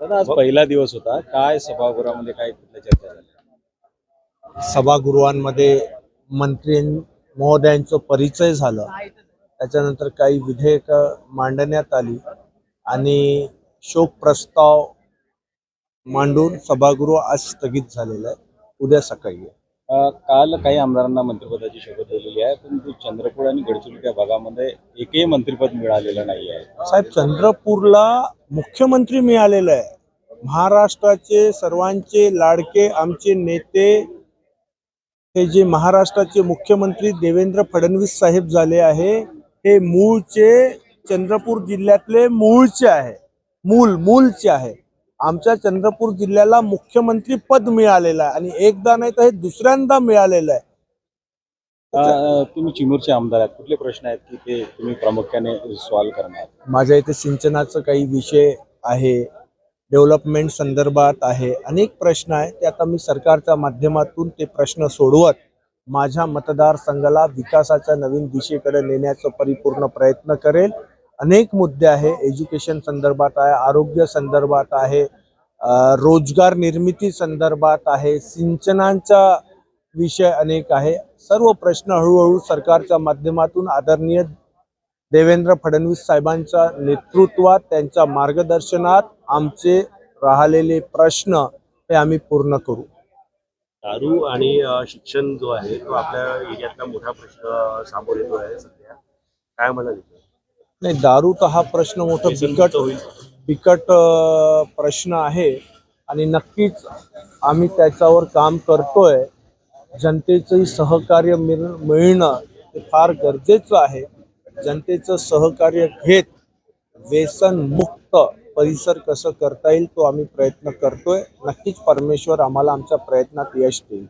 दादा आज पहिला दिवस होता. काय सभागृहामध्ये काय कुठल्या चर्चा झाल्या? सभागृहांमध्ये मंत्री महोदयांचं परिचय झालं. त्याच्यानंतर काही विधेयक मांडण्यात आली आणि शोक प्रस्ताव मांडून सभागृह आज स्थगित झालेलं आहे. उद्या सकाळी काल काही आमदारांना मंत्रिपदाची शपथ दिलेली आहे परंतु चंद्रपूर आणि गडचिरोली भागामध्ये एकही मंत्रिपद मिळालेलं नाही आहे. साहेब चंद्रपूरला मुख्यमंत्री मिळालेलं आहे. महाराष्ट्राचे सर्वांचे लाडके आमचे नेते हे जे महाराष्ट्राचे मुख्यमंत्री देवेंद्र फडणवीस साहेब झाले आहे हे मूळचे चंद्रपूर जिल्ह्यातले मूळचे आहे. मूल मूलचे आहे. आमच्या चंद्रपूर जिल्ह्याला मुख्यमंत्री पद मिळालेलं आहे आणि एकदा नाही तर हे दुसऱ्यांदा मिळालेलं आहे. तुम्ही चिमूरचे आमदार आहेत. कुठले प्रश्न आहेत की ते तुम्ही प्रामुख्याने सॉल्व्ह करणार माझ्या इथे सिंचनाचं काही विषय आहे डेव्हलपमेंट संदर्भात आहे अनेक प्रश्न आहे ते आता मी सरकारच्या माध्यमातून ते प्रश्न सोडवत माझ्या मतदारसंघाला विकासाच्या नवीन दिशेकडे नेण्याचा परिपूर्ण प्रयत्न करेल. अनेक मुद्दे आहे एज्युकेशन संदर्भात आहे आरोग्य संदर्भात आहे रोजगार निर्मिती संदर्भात आहे सिंचनांच्या विषय अनेक आहे. सर्व प्रश्न हळूहळू सरकारच्या माध्यमातून आदरणीय देवेंद्र फडणवीस साहेबांच्या नेतृत्वात त्यांच्या मार्गदर्शनात आमचे राहिलेले प्रश्न हे आम्ही पूर्ण करू. दारू आणि शिक्षण जो आहे तो आपल्या एरियातला मोठा प्रश्न समोर येतो आहे सध्या. काय म्हणाल नाही दारू तर हा प्रश्न मोठा बिकट बिकट प्रश्न आहे. आणि नक्कीच आम्ही त्याच्यावर काम करतोय. जनतेचंही सहकार्य मिळ- मिळणं हे फार गरजेचं आहे. जनतेचं सहकार्य घेत व्यसनमुक्त परिसर कसं करता येईल तो आम्ही प्रयत्न करतोय. नक्कीच परमेश्वर आम्हाला आमच्या प्रयत्नात यश देईल.